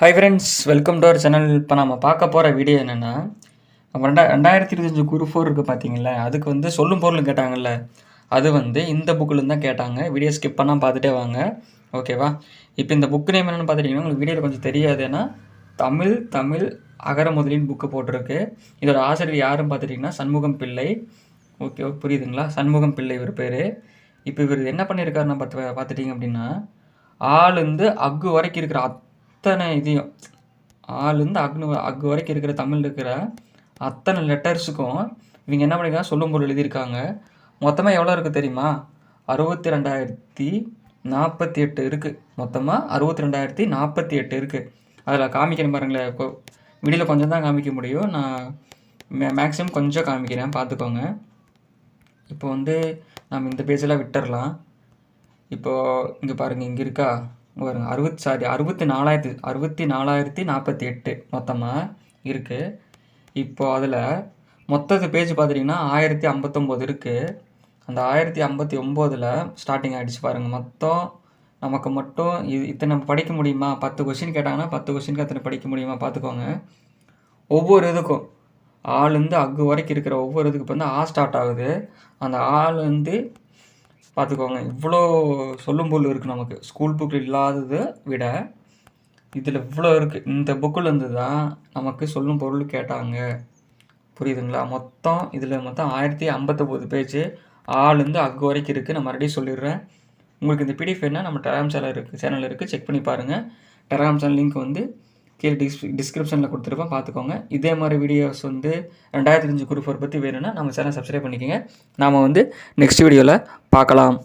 Hi friends welcome to our channel இப்போ நம்ம பார்க்க போகிற வீடியோ என்னென்னா நம்ம ரெண்டா ரெண்டாயிரத்தி இருபத்தஞ்சு குரூப் ஃபோர் இருக்குது பார்த்தீங்களா அதுக்கு வந்து சொல்லும் பொருள் கேட்டாங்கல்ல. அது வந்து இந்த புக்கில் தான் கேட்டாங்க. வீடியோ ஸ்கிப் பண்ணால் பார்த்துட்டே வாங்க. ஓகேவா இப்போ இந்த புக் நேம் என்னென்னு பார்த்துட்டிங்கன்னா உங்களுக்கு வீடியோவில் கொஞ்சம் தெரியாதுன்னா தமிழ் தமிழ் அகர முதலின் புக்கு போட்டிருக்கு. இதோட ஆசிரியர் யாருன்னு பார்த்துட்டிங்கன்னா சண்முகம் பிள்ளை. ஓகே புரியுதுங்களா? சண்முகம் பிள்ளை இவர் பேர். இப்போ இவர் என்ன பண்ணியிருக்காருன்னா பார்த்து பார்த்துட்டிங்க அப்படின்னா ஆளுந்து அக்கு வரைக்கும் இருக்கிற அத்தனை இதையும் ஆளுந்து அக்னு அக்கு வரைக்கும் இருக்கிற தமிழ் இருக்கிற அத்தனை லெட்டர்ஸுக்கும் இவங்க என்ன பண்ணியிருக்காங்க சொல்லும் பொருள் எழுதியிருக்காங்க. மொத்தமாக எவ்வளோ இருக்குது தெரியுமா? அறுபத்தி ரெண்டாயிரத்தி நாற்பத்தி எட்டு இருக்குது மொத்தமாக அறுபத்தி ரெண்டாயிரத்தி நாற்பத்தி எட்டு இருக்குது அதில் காமிக்கிறேன் பாருங்களேன். இப்போ வீடியோவில் கொஞ்சம் தான் காமிக்க முடியும். நான் மே மேக்ஸிமம் கொஞ்சம் காமிக்கிறேன். பார்த்துக்கோங்க. இப்போ வந்து நம்ம இந்த பேஜெல்லாம் விட்டுறலாம். இப்போது இங்கே பாருங்கள் இங்கே இருக்கா? ஒரு அறுபத் அறுபத்தி சாரி அறுபத்தி நாலாயிரத்தி அறுபத்தி நாலாயிரத்தி நாற்பத்தி எட்டு மொத்தமாக இருக்குது இப்போது அதில் மொத்தத்து பேஜ் பார்த்துட்டிங்கன்னா ஆயிரத்தி ஐம்பத்தொம்போது இருக்குது அந்த ஆயிரத்தி ஐம்பத்தி ஒம்போதில் ஸ்டார்டிங் ஆகிடுச்சு பாருங்கள் மொத்தம் நமக்கு மட்டும் இது இத்தனை படிக்க முடியுமா? பத்து கொஷின் கேட்டாங்கன்னா பத்து கொஷினுக்கு அத்தனை படிக்க முடியுமா? பார்த்துக்கோங்க ஒவ்வொரு இதுக்கும் ஆளுந்து அக்கு வரைக்கும் இருக்கிற ஒவ்வொரு இதுக்கு இப்போ வந்து ஆ ஸ்டார்ட் ஆகுது. அந்த ஆள் வந்து பார்த்துக்கோங்க இவ்வளோ சொல்லும் பொருள் இருக்குது நமக்கு. ஸ்கூல் புக்கில் இல்லாததை விட இதில் இவ்வளோ இருக்குது இந்த புக்கிலேருந்து தான் நமக்கு சொல்லும் பொருள் கேட்டாங்க. புரியுதுங்களா? மொத்தம் இதில் மொத்தம் ஆயிரத்தி ஐம்பத்தொம்போது பேஜ். ஆளுந்து அக்கு வரைக்கும் இருக்குது நான் மறுபடியும் சொல்லிடுறேன். உங்களுக்கு இந்த பிடிஎஃப் என்ன? நம்ம டெலாம் சேனல் இருக்குது சேனல் இருக்குது செக் பண்ணி பாருங்கள் டெலாம் சேனல் லிங்க் வந்து கீழே டிஸ் டிஸ்கிரிப்ஷனில் கொடுத்துருப்பேன் பார்த்துக்கோங்க. இதே மாதிரி வீடியோஸ் வந்து ரெண்டாயிரத்தி அஞ்சு குரூப் ஃபோர் பற்றி வேணும்னா நம்ம சேனல் சப்ஸ்கிரைப் பண்ணிக்கோங்க. நாம் வந்து நெக்ஸ்ட் வீடியோவில் பார்க்கலாம்.